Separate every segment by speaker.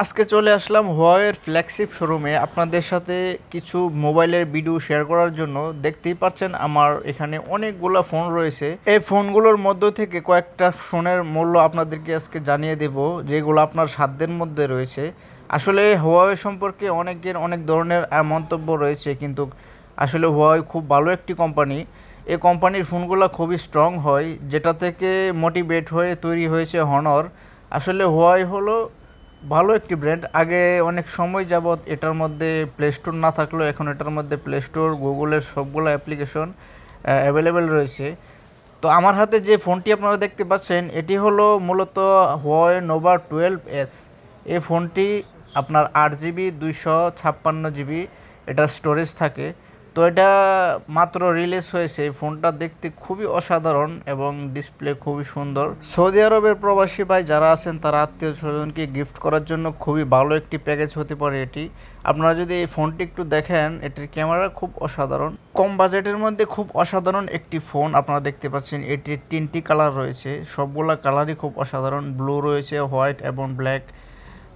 Speaker 1: আজকে চলে আসলাম হোয়াইয়ের ফ্ল্যাগশিপ শোরুমে আপনাদের সাথে কিছু মোবাইলের ভিডিও শেয়ার করার জন্য। দেখতেই পাচ্ছেন আমার এখানে অনেকগুলো ফোন রয়েছে। এই ফোনগুলোর মধ্য থেকে কয়েকটা ফোনের মূল্য আপনাদেরকে আজকে জানিয়ে দেব, যেগুলো আপনার সাধ্যের মধ্যে রয়েছে। আসলে হোয়াই সম্পর্কে অনেকের অনেক ধরনের মন্তব্য রয়েছে, কিন্তু আসলে হোয়াই খুব ভালো একটি কোম্পানি এই কোম্পানির ফোনগুলো খুবই স্ট্রং হয়, যেটা থেকে মোটিভেট হয়ে তৈরি হয়েছে হনর আসলে হোয়াই হলো ভালো একটি ব্র্যান্ড আগে অনেক সময় যাবৎ এটার মধ্যে প্লে স্টোর না থাকলেও এখন এটার মধ্যে প্লে স্টোর গুগলের সবগুলো অ্যাপ্লিকেশন অ্যাভেলেবেল রয়েছে। তো আমার হাতে যে ফোনটি আপনারা দেখতে পাচ্ছেন, এটি হলো মূলত হোয়াই নোভা টুয়েলভ এস এই ফোনটি আপনার আট জিবি দুইশো ছাপ্পান্ন জিবি এটার স্টোরেজ থাকে। তো এটা মাত্র রিলিজ হয়েছে। এই ফোনটা দেখতে খুবই অসাধারণ এবং ডিসপ্লে খুবই সুন্দর। সৌদি আরবের প্রবাসী ভাই যারা আছেন, তারা আত্মীয় স্বজনকে গিফট করার জন্য খুবই ভালো একটি প্যাকেজ হতে পারে এটি। আপনারা যদি এই ফোনটি একটু দেখেন, এটির ক্যামেরা খুব অসাধারণ। কম বাজেটের মধ্যে খুব অসাধারণ একটি ফোন আপনারা দেখতে পাচ্ছেন। এটির তিনটি কালার রয়েছে। সবগুলা কালারই খুব অসাধারণ। ব্লু রয়েছে হোয়াইট এবং ব্ল্যাক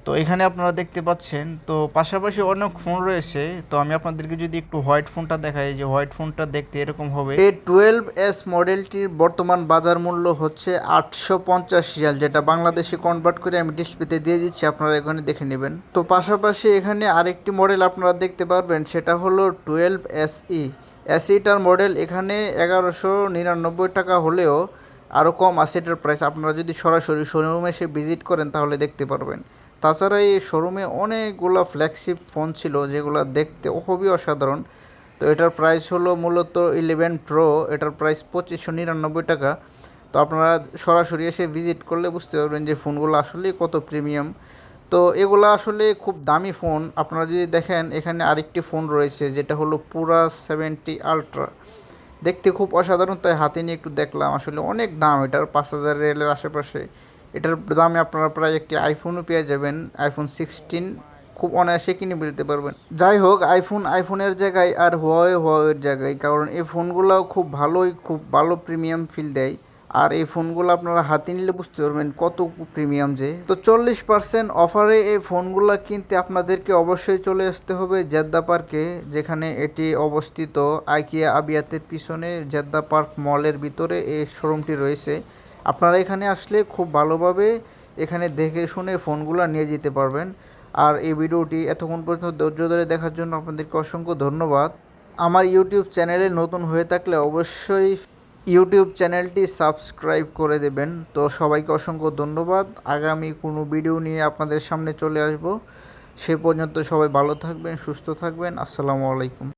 Speaker 1: তো এখানে আপনারা দেখতে পাচ্ছেন, তো পাশাপাশি অনেক ফোন রয়েছে। তো আমি আপনাদেরকে যদি একটু হোয়াইট ফোনটা দেখাই, যে হোয়াইট ফোনটা দেখতে এরকম হবে। এই টুয়েলভ এস মডেলটির বর্তমান বাজার মূল্য হচ্ছে আটশো পঞ্চাশ রিয়াল, যেটা বাংলাদেশে কনভার্ট করে আমি ডিসপ্লেতে দিয়ে দিচ্ছি, আপনারা এখানে দেখে নেবেন। তো পাশাপাশি এখানে আরেকটি মডেল আপনারা দেখতে পারবেন, সেটা হলো টুয়েলভ এস ই এসিটার মডেল এখানে এগারোশো নিরানব্বই টাকা হলেও আরও কম আছে, এটার প্রাইস আপনারা যদি সরাসরি শোরুমে এসে ভিজিট করেন, তাহলে দেখতে পারবেন। তাছাড়া এই শোরুমে অনেকগুলো ফ্ল্যাগশিপ ফোন ছিল যেগুলো দেখতে খুবই অসাধারণ। তো এটার প্রাইস হলো মূলত ইলেভেন প্রো এটার প্রাইস পঁচিশশো নিরানব্বই টাকা। তো আপনারা সরাসরি এসে ভিজিট করলে বুঝতে পারবেন যে ফোনগুলো আসলেই কত প্রিমিয়াম তো এগুলো আসলে খুব দামি ফোন আপনারা যদি দেখেন, এখানে আরেকটি ফোন রয়েছে যেটা হলো পুরা সেভেন্টি আলট্রা দেখতে খুব অসাধারণ, তাই হাতে নিয়ে একটু দেখলাম। আসলে অনেক দাম, এটার পাঁচ হাজার রেলের আশেপাশে। এটার দামে আপনারা প্রায় একটি আইফোনও পেয়ে যাবেন আইফোন সিক্সটিন খুব অনায়াসে কিনে ফেলতে পারবেন। যাই হোক আইফোন আইফোনের জায়গায় আর হোয়াই হোয়াইয়ের জায়গায়, কারণ এই ফোনগুলো খুব ভালোই, খুব ভালো প্রিমিয়াম ফিল দেয়। আর এই ফোনগুলো আপনারা হাতে নিলে বুঝতে পারবেন কত প্রিমিয়াম যে। তো চল্লিশ পার্সেন্ট অফারে এই ফোনগুলো কিনতে আপনাদেরকে অবশ্যই চলে আসতে হবে জেদ্দা পার্কে, যেখানে এটি অবস্থিত। আইকিয়া আবিয়াতের পিছনে জেদ্দা পার্ক মলের ভিতরে এই শোরুমটি রয়েছে। আপনারা এখানে আসলে খুব ভালোভাবে এখানে দেখে শুনে ফোনগুলো নিয়ে যেতে পারবেন। আর এই ভিডিওটি এতক্ষণ পর্যন্ত ধৈর্য ধরে দেখার জন্য আপনাদেরকে অসংখ্য ধন্যবাদ। আমার ইউটিউব চ্যানেলে নতুন হয়ে থাকলে অবশ্যই ইউটিউব চ্যানেলটি সাবস্ক্রাইব করে দেবেন। তো সবাইকে অসংখ্য ধন্যবাদ। আগামী কোনো ভিডিও নিয়ে আপনাদের সামনে চলে আসব। সে পর্যন্ত সবাই ভালো থাকবেন, সুস্থ থাকবেন। আসসালামু আলাইকুম।